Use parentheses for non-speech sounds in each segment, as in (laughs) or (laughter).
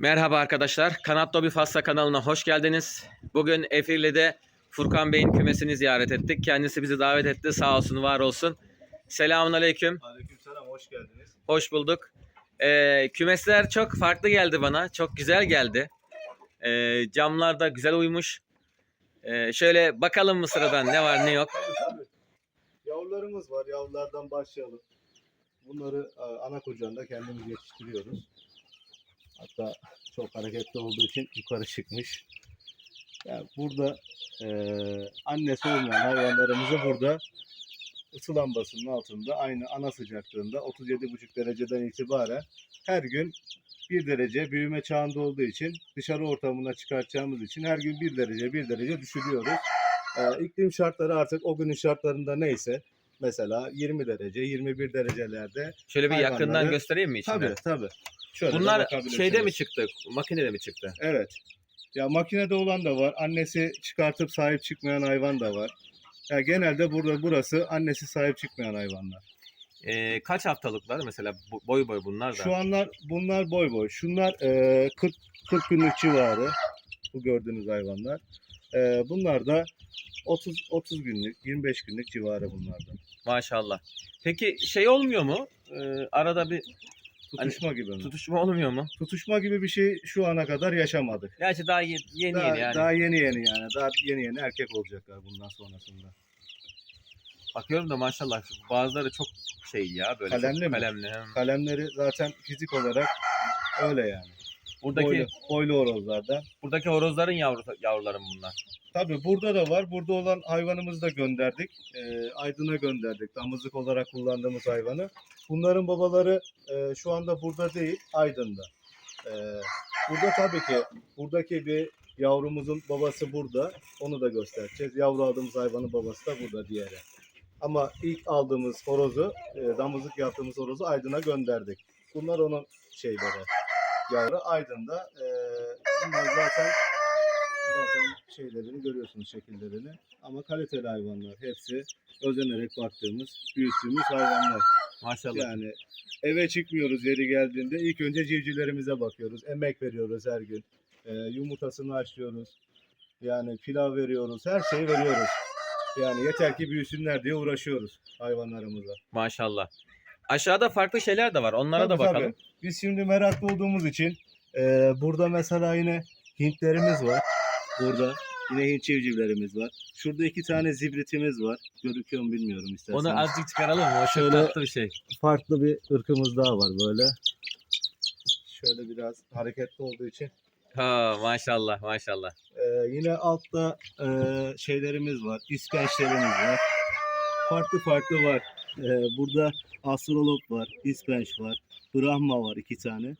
Merhaba arkadaşlar. Kanat Dobi Fassa kanalına hoş geldiniz. Bugün Efirli'de Furkan Bey'in kümesini ziyaret ettik. Kendisi bizi davet etti. Sağ olsun, var olsun. Selamun Aleyküm. Aleykümselam hoş geldiniz. Hoş bulduk. Ee, kümesler çok farklı geldi bana. Çok güzel geldi. Ee, camlar da güzel uymuş. Ee, şöyle bakalım mı sıradan ne var ne yok. Tabii tabii. Yavrularımız var. Yavrulardan başlayalım. Bunları e, ana kucağında kendimiz yetiştiriyoruz. Hatta çok hareketli olduğu için yukarı çıkmış. Yani burada e, annesi olmayan hayvanlarımızı burada ısı lambasının altında aynı ana sıcaklığında 37,5 dereceden itibaren her gün 1 derece büyüme çağında olduğu için dışarı ortamına çıkartacağımız için her gün 1 derece 1 derece düşürüyoruz. Ee, iklim şartları artık o günün şartlarında neyse mesela 20 derece 21 derecelerde Şöyle bir yakından göstereyim mi içinde? tabii tabii. Şöyle Bunlar şeyde mi çıktı? Makinede mi çıktı? Evet. Ya makinede olan da var. Annesi çıkartıp sahip çıkmayan hayvan da var. Ya genelde burada burası annesi sahip çıkmayan hayvanlar. Ee, kaç haftalıklar mesela bu- boy boy bunlar da? Şu anlar bunlar boy boy. Şunlar e, 40 40 günlük civarı. Bu gördüğünüz hayvanlar. E, bunlar da 30 30 günlük, 25 günlük civarı bunlar da. Maşallah. Peki şey olmuyor mu? Ee, arada bir Tutuşma gibi mi? tutuşma olmuyor mu? Tutuşma gibi bir şey şu ana kadar yaşamadık. Gerçi daha ye- yeni daha, yeni yani. daha yeni yeni yani. Daha yeni yeni erkek olacaklar bundan sonrasında. Bakıyorum da maşallah bazıları çok şey ya böyle çok Kalemli mi? kalemli. Kalemleri zaten fizik olarak öyle yani. Buradaki Boylu, boylu horozlarda. buradaki horozların yavru yavrularım bunlar. Tabii burada da var. Burada olan hayvanımızı da gönderdik. Ee, Aydın'a gönderdik. Damızlık olarak kullandığımız hayvanı. Bunların babaları e, şu anda burada değil, Aydın'da. Ee, burada tabii ki buradaki bir yavrumuzun babası burada. Onu da göstereceğiz. Yavru aldığımız hayvanın babası da burada diğeri. Ama ilk aldığımız horozu, e, damızlık yaptığımız horozu Aydın'a gönderdik. Bunlar onun şeyleri. Yavru Aydın'da. E, bunlar zaten zaten şeylerini görüyorsunuz şekillerini. Ama kaliteli hayvanlar. Hepsi özenerek baktığımız, büyüttüğümüz hayvanlar. Maşallah. Yani eve çıkmıyoruz yeri geldiğinde. İlk önce civcivlerimize bakıyoruz. Emek veriyoruz her gün. Ee, yumurtasını açlıyoruz. Yani pilav veriyoruz. Her şeyi veriyoruz. Yani yeter ki büyüsünler diye uğraşıyoruz hayvanlarımıza. Maşallah. Aşağıda farklı şeyler de var. Onlara da Tabii, bakalım. tabii. Biz şimdi meraklı olduğumuz için e, burada mesela yine Hintlerimiz var. Burada yine Hint civcivlerimiz var. Şurada iki tane zibritimiz var. Gözüküyor mu bilmiyorum isterseniz. Onu azıcık çıkaralım mı? O Şöyle- tatlı bir şey. farklı bir ırkımız daha var böyle. Şöyle biraz hareketli olduğu için. Ha maşallah maşallah. Ee, yine altta e, şeylerimiz var. İspençlerimiz var. Farklı farklı var. Ee, burada astrolog var, ispenç var, brahma var iki tane.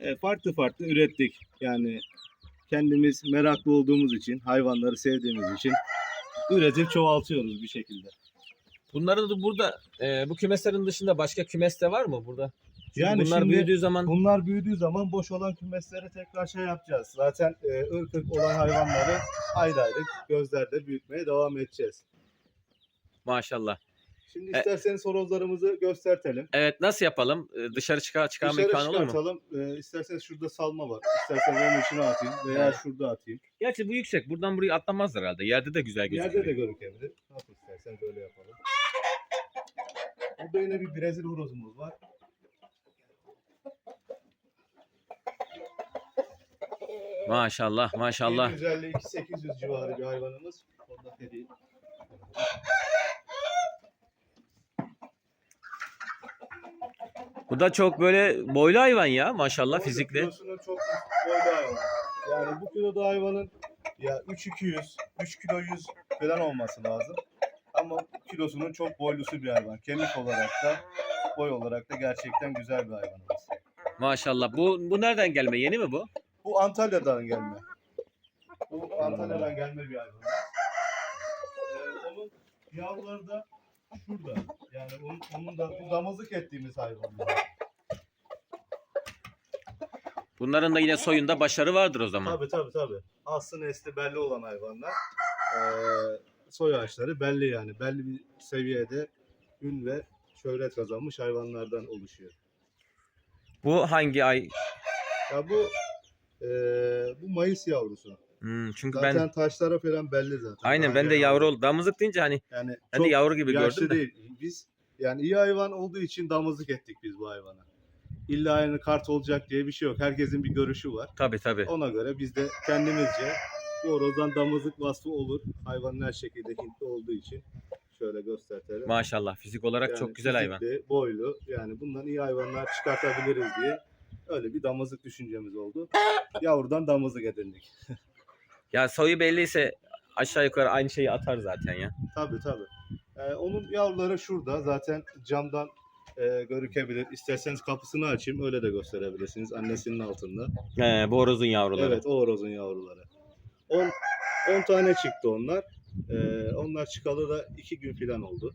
Ee, farklı farklı ürettik. Yani kendimiz meraklı olduğumuz için, hayvanları sevdiğimiz için üretip çoğaltıyoruz bir şekilde. Bunların da burada e, bu kümeslerin dışında başka kümes de var mı burada? Çünkü Yani bunlar şimdi- büyüdüğü zaman Bunlar büyüdüğü zaman boş olan kümesleri tekrar şey yapacağız. Zaten e, ırk ırk olan hayvanları ayrı ayrı gözlerde büyütmeye devam edeceğiz. maşallah. Şimdi E- isterseniz horozlarımızı göstertelim. Evet nasıl yapalım? E, dışarı çıkar çıkarma Dışarı imkanı olur mu? çıkartalım. E, isterseniz şurada salma var. İsterseniz onun içine atayım veya Evet. şurada atayım. Gerçi bu yüksek. Buradan buraya atlamaz herhalde. Yerde de güzel gözüküyor. Yerde de görükebilir. Nasıl istersen böyle yapalım. Burada yine bir Brezilya horozumuz var. Maşallah maşallah. 750-800 civarı bir hayvanımız. Onda değil. Bu da çok böyle boylu hayvan ya maşallah fizikli. Kilosunun çok boylu hayvan. Yani bu kiloda hayvanın ya 3200, 3 kilo 100 falan olması lazım. Ama kilosunun çok boylusu bir hayvan. Kemik olarak da boy olarak da gerçekten güzel bir hayvanımız. Maşallah. Bu bu nereden gelme? Yeni mi bu? Bu Antalya'dan gelme. Bu Antalya'dan gelme bir hayvan. Ee, onun yavruları da şurada. Yani onun, onun da bu damızlık ettiğimiz hayvanlar. Bunların da yine soyunda başarı vardır o zaman. Tabii tabii tabii. Aslı nesli belli olan hayvanlar. Ee, soy ağaçları belli yani. Belli bir seviyede ün ve şöhret kazanmış hayvanlardan oluşuyor. Bu hangi ay? Ya bu Ee, bu Mayıs yavrusu. Hmm, çünkü Zaten ben taşlara falan belli zaten. aynen Daha ben de yavru. yavru ol. Damızlık deyince hani Yani ben çok de yavru gibi yaşlı gördüm de. değil. Biz yani iyi hayvan olduğu için damızlık ettik biz bu hayvana. İlla aynı kart olacak diye bir şey yok. Herkesin bir görüşü var. Tabii tabii. Ona göre biz de kendimizce bu horozdan damızlık vasfı olur. Hayvanın her şekilde Hintli olduğu için şöyle göstertelim. Maşallah fizik olarak Yani çok güzel hayvan. boylu yani bundan iyi hayvanlar çıkartabiliriz diye öyle bir damızlık düşüncemiz oldu. Yavrudan damızlık edindik. (laughs) Ya soyu belliyse aşağı yukarı aynı şeyi atar zaten ya. Tabii tabii. Ee, onun yavruları şurada zaten camdan e, görükebilir. İsterseniz kapısını açayım öyle de gösterebilirsiniz annesinin altında. He, bu horozun yavruları. Evet o horozun yavruları. 10 10 tane çıktı onlar. Ee, onlar çıkalı da 2 gün falan oldu.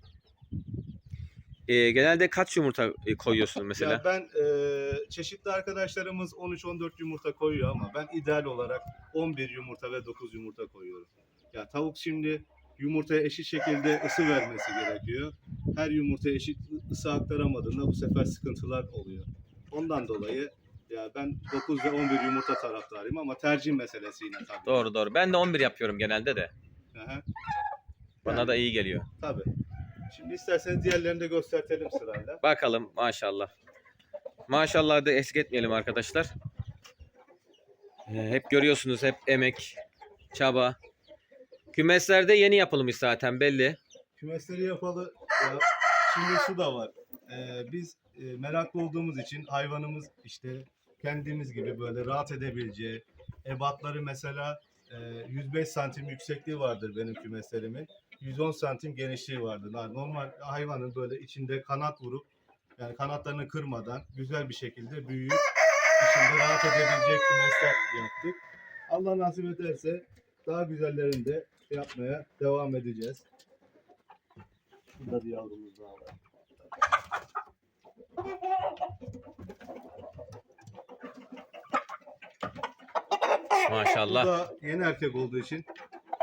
Ee, genelde kaç yumurta e, koyuyorsun (laughs) mesela? Ya ben e, çeşitli arkadaşlarımız 13-14 yumurta koyuyor ama ben ideal olarak 11 yumurta ve 9 yumurta koyuyorum. Ya tavuk şimdi yumurtaya eşit şekilde ısı vermesi gerekiyor. Her yumurtaya eşit ısı aktaramadığında bu sefer sıkıntılar oluyor. Ondan dolayı ya ben 9 ve 11 yumurta taraftarıyım ama tercih meselesi yine tabii. Doğru doğru. Ben de 11 yapıyorum genelde de. Aha, Bana Yani- da iyi geliyor. tabii. Şimdi isterseniz diğerlerini de göstertelim sırayla. Bakalım maşallah. Maşallah da eksik etmeyelim arkadaşlar. Ee, hep görüyorsunuz hep emek, çaba. Kümeslerde yeni yapılmış zaten belli. Kümesleri yapalı. Ya, şimdi şu da var. Ee, biz e, meraklı olduğumuz için hayvanımız işte kendimiz gibi böyle rahat edebileceği ebatları mesela e, 105 santim yüksekliği vardır benim kümeslerimin. 110 santim genişliği vardır. Yani normal hayvanın böyle içinde kanat vurup yani kanatlarını kırmadan güzel bir şekilde büyüyüp içinde rahat edebilecek kümesler yaptık. Allah nasip ederse daha güzellerini de yapmaya devam edeceğiz. Burada bir yavrumuz daha var. Bu Maşallah. da yeni erkek olduğu için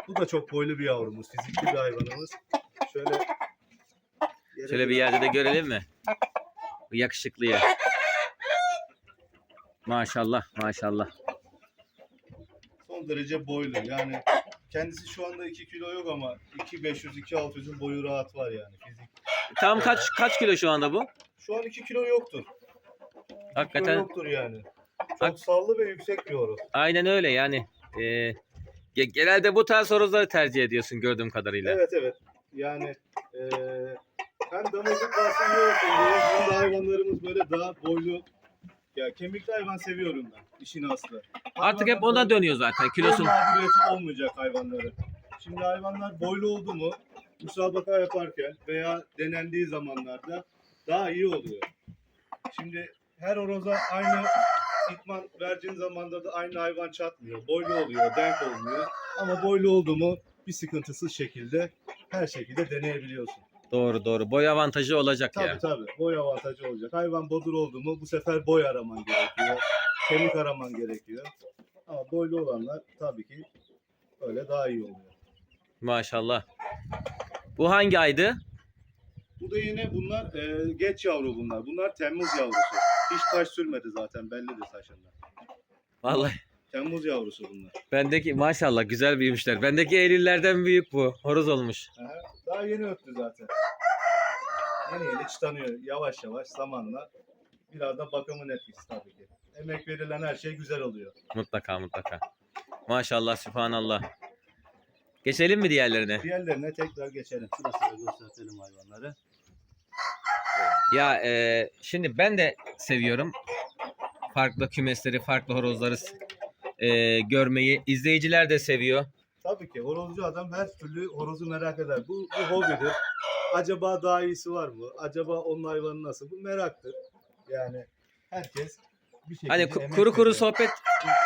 bu da çok boylu bir yavrumuz. Fizikli bir hayvanımız. Şöyle Şöyle bir yerde de görelim mi? Bu yakışıklıyı. Maşallah maşallah. son derece boylu. Yani kendisi şu anda 2 kilo yok ama 2500 2600'ün boyu rahat var yani fizik. Tam kaç kaç kilo şu anda bu? Şu an 2 kilo yoktur. 2 kilo Hakikaten yoktur yani. Hak- Çok sallı ve yüksek bir horoz. aynen öyle yani. Ee, ge- genelde bu tarz horozları tercih ediyorsun gördüğüm kadarıyla. Evet evet. Yani eee hem damızlık varsa iyi olsun diye hem de hayvanlarımız böyle daha boylu. Ya kemikli hayvan seviyorum ben. işin aslı. Artık hep ona dönüyor zaten en kilosun. mağduriyeti olmayacak hayvanları. Şimdi hayvanlar boylu oldu mu müsabaka yaparken veya denendiği zamanlarda daha iyi oluyor. Şimdi her horoza aynı ikman vereceğin zamanda da aynı hayvan çatmıyor. Boylu oluyor, denk olmuyor. Ama boylu oldu mu bir sıkıntısız şekilde her şekilde deneyebiliyorsun. Doğru doğru. Boy avantajı olacak Tabii ya. tabii. Boy avantajı olacak. Hayvan bodur oldu mu bu sefer boy araman gerekiyor. Kemik araman gerekiyor. Ama boylu olanlar tabii ki öyle daha iyi oluyor. Maşallah. Bu hangi aydı? Bu da yine bunlar e, geç yavru bunlar. Bunlar Temmuz yavrusu. Hiç taş sürmedi zaten bellidir taşında. Vallahi Temmuz yavrusu bunlar. bendeki maşallah güzel büyümüşler. Bendeki Eylüllerden büyük bu. Horoz olmuş. Aha, Daha yeni öttü zaten. Yeni yeni çıtanıyor yavaş yavaş zamanla. Biraz da bakımın etkisi tabii ki. Emek verilen her şey güzel oluyor. Mutlaka mutlaka. Maşallah sübhanallah. Geçelim mi diğerlerine? Diğerlerine tekrar geçelim. Şurası da göstertelim hayvanları. Ya e, şimdi ben de seviyorum. Farklı kümesleri, farklı horozları e, görmeyi. İzleyiciler de seviyor. Tabii ki horozcu adam her türlü horozu merak eder. Bu, bu hobidir. Acaba daha iyisi var mı? Acaba onun hayvanı nasıl? Bu meraktır. Yani herkes bir şekilde Hani ku- emek kuru kuru veriyor. sohbet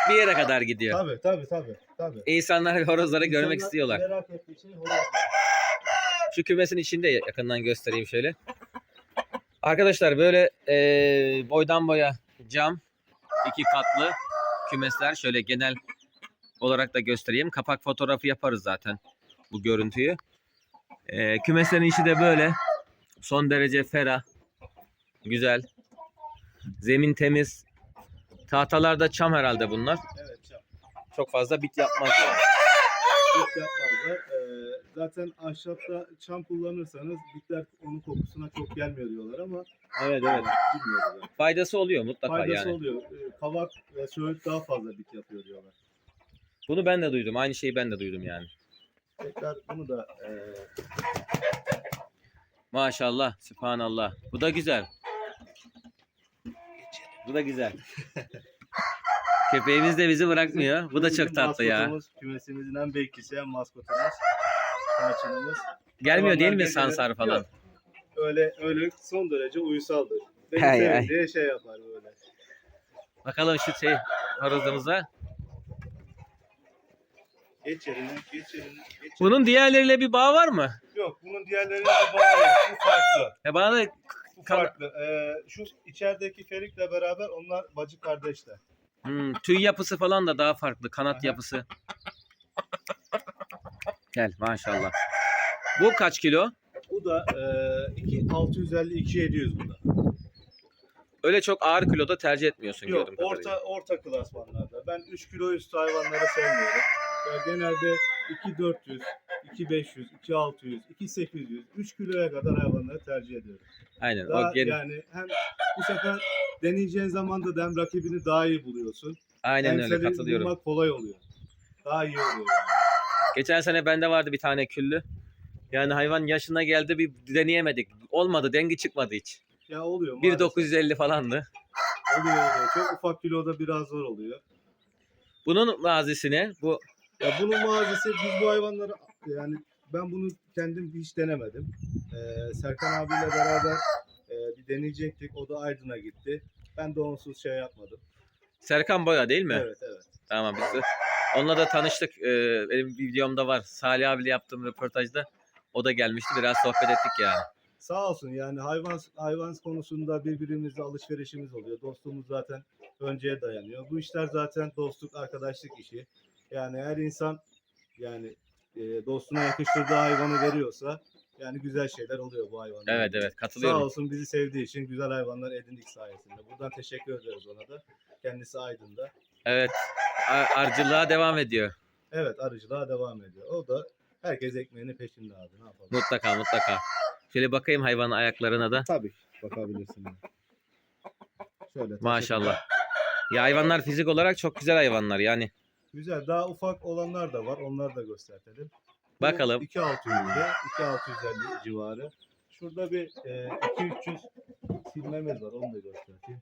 bir yere kadar gidiyor. Tabii tabii tabii. tabii. İnsanlar horozları görmek İnsanlar istiyorlar. Merak ettiği şey horoz. Şu kümesin içinde yakından göstereyim şöyle. Arkadaşlar böyle e, boydan boya cam iki katlı kümesler şöyle genel olarak da göstereyim. Kapak fotoğrafı yaparız zaten bu görüntüyü. E, kümeslerin içi de böyle son derece ferah, güzel. Zemin temiz. Tahtalarda çam herhalde bunlar. Evet çok fazla bit yapmaz yani. Hiç yapmazlar. Zaten ahşapta çam kullanırsanız bitler onun kokusuna çok gelmiyor diyorlar ama Evet bilmiyoruz yani. Faydası oluyor mutlaka Faydası yani. oluyor. Ee, kavak ve söğüt daha fazla bit yapıyor diyorlar. Bunu ben de duydum. Aynı şeyi ben de duydum yani. Tekrar bunu da e, Maşallah, sübhanallah. Bu da güzel. Bu da güzel. (laughs) Köpeğimiz de bizi bırakmıyor. Bu da bizim çok tatlı ya. maskotumuz, Kümesimizin en bekçisi, en maskotumuz. Tarçınımız. Gelmiyor değil mi sansar falan? Yok. Öyle öyle son derece uysaldır. Beni hay. diye şey yapar böyle. Bakalım şu şey horozumuza. Geç yerine, geç yerine, geç yerine. Bunun diğerleriyle bir bağ var mı? Yok bunun diğerlerine de bağlı. Bu farklı. Ya bana da Bu farklı. Ee, şu içerideki Ferik'le beraber onlar bacı kardeşler. hmm, tüy yapısı falan da daha farklı. Kanat Aha. yapısı. Gel maşallah. Bu kaç kilo? Bu da e, 2 650 2 700 bu da. Öyle çok ağır kiloda tercih etmiyorsun Yok gördüğüm kadarıyla. orta orta klasmanlarda. Ben 3 kilo üstü hayvanları sevmiyorum. Ya genelde 2400, 2500, 2600, 2800, 3 kiloya kadar hayvanları tercih ediyorum. Aynen. Daha o gel- yani hem bu sefer deneyeceğin zaman da hem rakibini daha iyi buluyorsun. Aynen hem öyle seni katılıyorum. bulmak kolay oluyor. Daha iyi oluyor. Yani. Geçen sene bende vardı bir tane küllü. Yani hayvan yaşına geldi bir deneyemedik. Olmadı dengi çıkmadı hiç. Ya oluyor. maalesef. 1.950 falandı. Oluyor oluyor. Çok ufak kiloda biraz zor oluyor. Bunun mazisine bu Ya bunun mağazası biz bu hayvanları yani ben bunu kendim hiç denemedim. Ee, Serkan abiyle beraber e, bir deneyecektik. O da Aydın'a gitti. Ben de onsuz şey yapmadım. Serkan Boya değil mi? Evet evet. Tamam biz de. Onunla da tanıştık. Ee, benim videomda var. Salih abiyle yaptığım röportajda o da gelmişti. Biraz sohbet ettik yani. Sağ olsun yani hayvan hayvan konusunda birbirimizle alışverişimiz oluyor. Dostluğumuz zaten önceye dayanıyor. Bu işler zaten dostluk, arkadaşlık işi. Yani her insan yani e, dostuna yakıştırdığı hayvanı veriyorsa yani güzel şeyler oluyor bu hayvanlar. Evet evet Sağ katılıyorum. olsun bizi sevdiği için güzel hayvanlar edindik sayesinde. Buradan teşekkür ederiz ona da. Kendisi Aydın'da. Evet. A- Arcılığa devam ediyor. Evet arıcılığa devam ediyor. O da herkes ekmeğinin peşinde abi ne yapalım. Mutlaka mutlaka. Şöyle bakayım hayvanın ayaklarına da. Tabii bakabilirsin. Şöyle. Maşallah. Ya hayvanlar fizik olarak çok güzel hayvanlar yani. Güzel. Daha ufak olanlar da var. Onları da göstertelim. Bu Bakalım. 2600'de 2650 civarı. Şurada bir e, 2300 silmemiz var. Onu da göstereyim.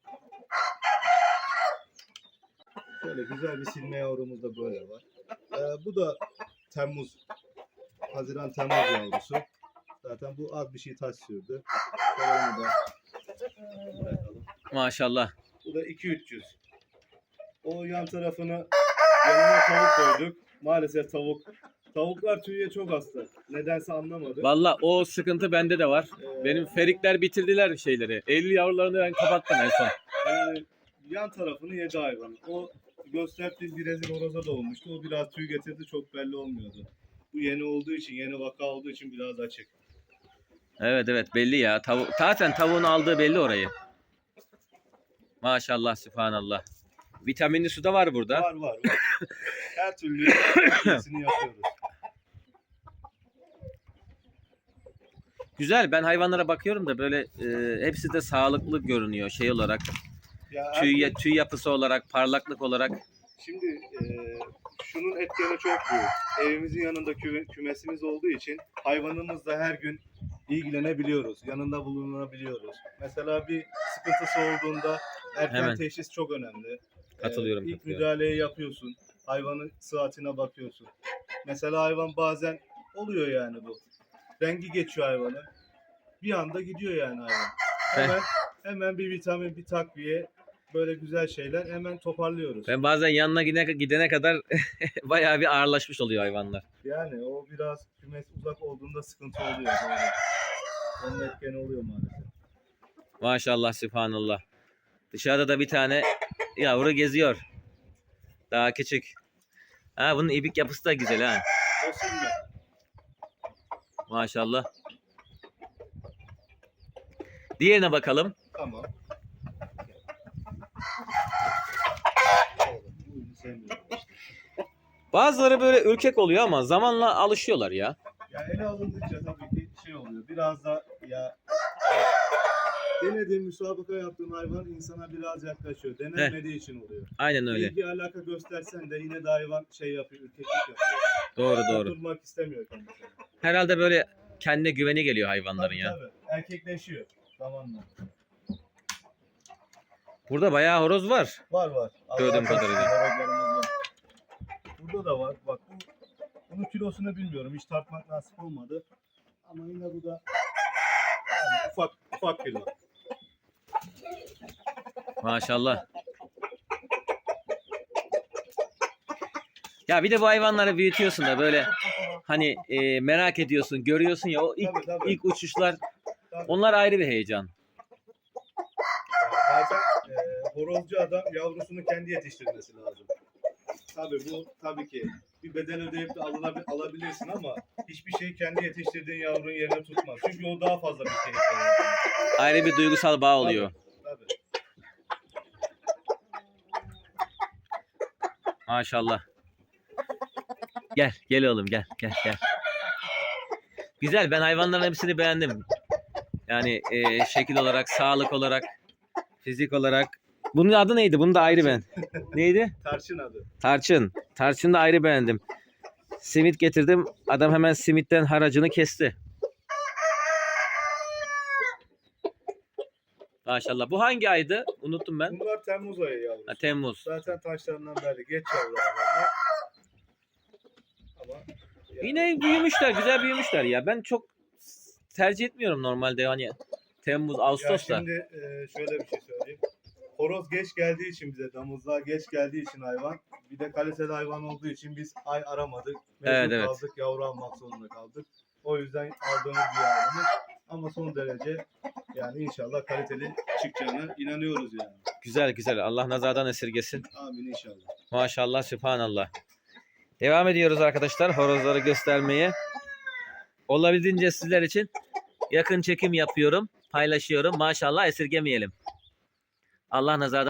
Şöyle güzel bir silme yavrumuz da böyle var. E, bu da Temmuz, Haziran Temmuz yavrusu. Zaten bu az bir şey taş sürdü. Onu da bırakalım. Maşallah. Bu da 2-300. O yan tarafını yanına tavuk koyduk. Maalesef tavuk. Tavuklar tüye çok hasta. Nedense anlamadım. Valla o sıkıntı bende de var. Ee, Benim ferikler bitirdiler şeyleri. Eylül yavrularını ben kapattım en son. yani yan tarafını yedi hayvan. O gösterdiğim bir rezil horoza da olmuştu. O biraz tüy getirdi çok belli olmuyordu. Bu yeni olduğu için, yeni vaka olduğu için biraz açık. Evet evet belli ya. Tavuk, zaten tavuğun aldığı belli orayı. Maşallah sübhanallah. Vitaminli su da var burada. Var var var. (laughs) Her türlü hepsini yapıyoruz. Güzel ben hayvanlara bakıyorum da böyle e, hepsi de sağlıklı görünüyor şey olarak. Ya Tüy, tüy yapısı olarak, parlaklık olarak. Şimdi e, şunun etkeni çok büyük. Evimizin yanında küme- kümesimiz olduğu için hayvanımızla her gün ilgilenebiliyoruz. Yanında bulunabiliyoruz. Mesela bir sıkıntısı olduğunda erken Hemen. teşhis çok önemli. Katılıyorum, E, ilk katılıyorum. müdahaleyi yapıyorsun. Hayvanın sıhhatine bakıyorsun. Mesela hayvan bazen oluyor yani bu. Rengi geçiyor hayvanın. Bir anda gidiyor yani hayvan. (laughs) Hemen, hemen bir vitamin, bir takviye böyle güzel şeyler hemen toparlıyoruz. Ben bazen yanına gidene, gidene kadar (laughs) bayağı bir ağırlaşmış oluyor hayvanlar. Yani o biraz kümes uzak olduğunda sıkıntı oluyor. Böyle. Onun etkeni oluyor maalesef. Maşallah sübhanallah. Dışarıda da bir tane yavru geziyor. Daha küçük. Ha bunun ibik yapısı da güzel ha. Maşallah. Diğerine bakalım. Tamam. Bazıları böyle ürkek oluyor ama zamanla alışıyorlar ya. Ya ele alındıkça tabii ki şey oluyor. Biraz da ya denediğin müsabaka yaptığın hayvan insana biraz yaklaşıyor. Denemediği için oluyor. Aynen öyle. İlgi alaka göstersen de yine de hayvan şey yapıyor, ürkeklik yapıyor. Doğru doğru. Durmak istemiyor kendisi. Herhalde böyle kendine güveni geliyor hayvanların Tabii, ya. tabii. Erkekleşiyor zamanla. Burada bayağı horoz var. Var var. Gördüğüm Allah kadarıyla. horozlarımız var. Burada da var. Bak bu bunun kilosunu bilmiyorum. Hiç tartmak nasip olmadı. Ama yine bu da yani ufak ufak kilo. Maşallah. Ya bir de bu hayvanları büyütüyorsun da böyle hani e, merak ediyorsun, görüyorsun ya o ilk Tabii, tabii. ilk uçuşlar onlar ayrı bir heyecan. Zaten horozcu adam yavrusunu kendi yetiştirmesi lazım. Tabii bu tabii ki bir bedel ödeyip de alınabil, alabilirsin ama hiçbir şey kendi yetiştirdiğin yavrunun yerine tutmaz. Çünkü o daha fazla bir yaratıyor. Ayrı bir duygusal bağ oluyor. Tabii. Maşallah. Gel, gel oğlum gel, gel, gel. Güzel, ben hayvanların hepsini beğendim. Yani e, şekil olarak, sağlık olarak, fizik olarak. Bunun adı neydi? Bunu da ayrı ben. Neydi? (laughs) Tarçın adı. Tarçın. Tarçını da ayrı beğendim. Simit getirdim. Adam hemen simitten haracını kesti. Maşallah. Bu hangi aydı? Unuttum ben. Bunlar Temmuz ayı yavrusu. Ha, Temmuz. Zaten taşlarından belli. Geç yavru hayvanlar. Ama yani Yine büyümüşler, güzel büyümüşler ya. Ben çok tercih etmiyorum normalde hani Temmuz, ya Ağustos'ta. şimdi e, şöyle bir şey söyleyeyim. Horoz geç geldiği için bize damızlığa geç geldiği için hayvan bir de kaliteli hayvan olduğu için biz ay aramadık. Mecbur Evet, evet. kaldık yavru almak zorunda kaldık. O yüzden aldığımız bir hayvanımız ama son derece yani inşallah kaliteli çıkacağına inanıyoruz yani. Güzel güzel. Allah nazardan esirgesin. Amin inşallah. Maşallah, sübhanallah. Devam ediyoruz arkadaşlar horozları göstermeye. Olabildiğince sizler için yakın çekim yapıyorum, paylaşıyorum. Maşallah esirgemeyelim. Allah nazardan